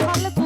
আইলো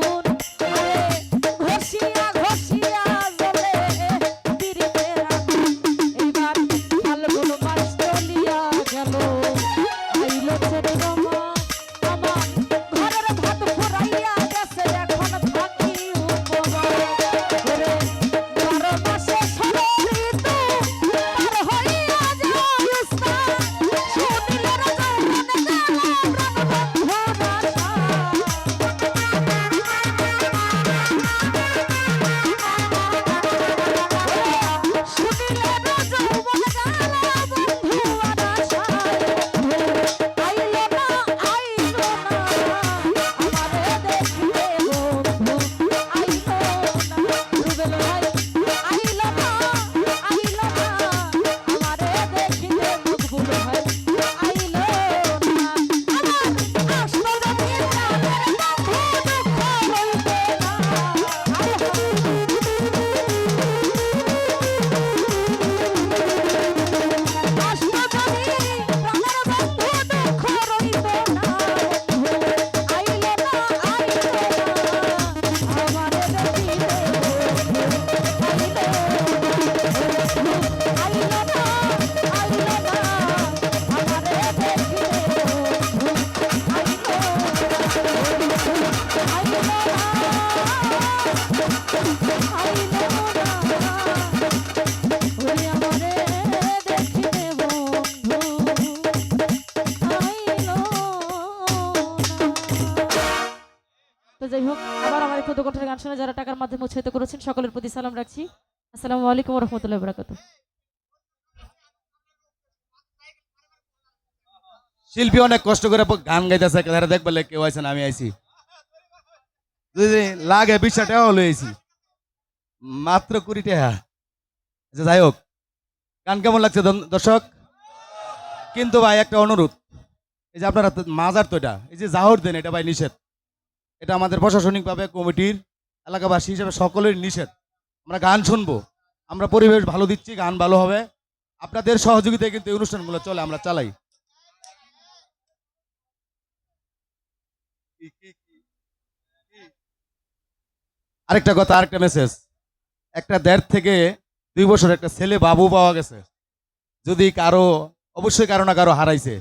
যাই হোক, আবার আমার ক্ষুদ্র কণ্ঠের গান শুনে যারা টাকার মাধ্যমে উৎসাহিত করেছেন, সকলের প্রতি সালাম রাখছি। আসসালামু আলাইকুম রহমতুল্লাহ বরাকাতু শিল্পী অনেক কষ্ট করে গান গাইতেছে, তারা দেখবে লে কেউ আইছেন আমি আইছি। লাগে বিশটা টাকাও লইছি মাত্র কুড়ি টাকা। আচ্ছা যাই হোক, গান কেমন লাগছে দর্শক? কিন্তু ভাই, একটা অনুরোধ। এই যে আপনারা মাজার তো এটা। এই যে জাহর দেন, এটা ভাই নিষেধ। এটা আমাদের প্রশাসনিকভাবে কমিটির এলাকাবাসী হিসেবে সকলের নিষেধ। আমরা গান শুনব। আমরা পরিবেশ ভালো দিচ্ছি, গান ভালো হবে। আপনাদের সহযোগিতায় কিন্তু এই অনুষ্ঠানগুলো চলে, আমরা চালাই। আরেকটা কথা, আরেকটা মেসেজ একটা দেড় থেকে দুই বছর একটা ছেলে বাবু পাওয়া গেছে। যদি কারও, অবশ্যই কারও না কারও হারাইছে।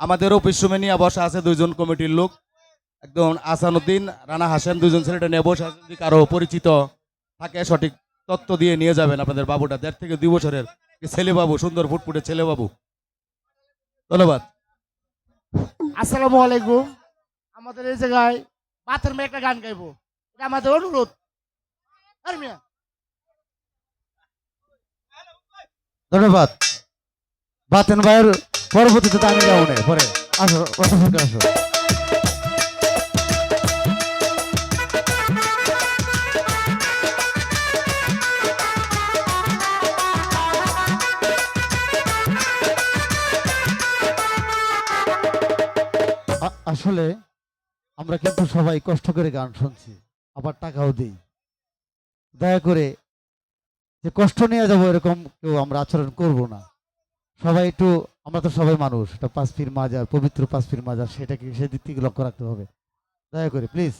আমাদের অফিস রুমে নিয়ে বসা আছে দুইজন কমিটির লোক। একদম আসানুদ্দিন, রানা হাসান দুজন ছেলেটা নিয়ে বসে আছে। যদি কারও পরিচিত থাকে সঠিক তত্ত্ব দিয়ে নিয়ে যাবেন আপনাদের বাবুটা। দেড় থেকে দুই বছরের ছেলে বাবু সুন্দর ফুটফুটে ছেলে বাবু। ধন্যবাদ। আসসালামু আলাইকুম। আমাদের এই জায়গায় বাথরুমে মেয়ে একটা গান গাইবো। এটা আমাদের অনুরোধ। ধন্যবাদ। বাতেন ভাইয়ের পরবর্তীতে আমি যাব না পরে। আসো আসো। আসলে আমরা কিন্তু সবাই কষ্ট করে গান শুনছি, আবার টাকাও দিই। দয়া করে যে কষ্ট নিয়ে যাব এরকম কেউ আমরা আচরণ করব না। সবাই একটু, আমরা তো সবাই মানুষ এটা পাঁচ ফির মাজার, পবিত্র পাঁচ ফির মাজার, সেটাকে সেদিক থেকে লক্ষ্য রাখতে হবে। দয়া করে প্লিজ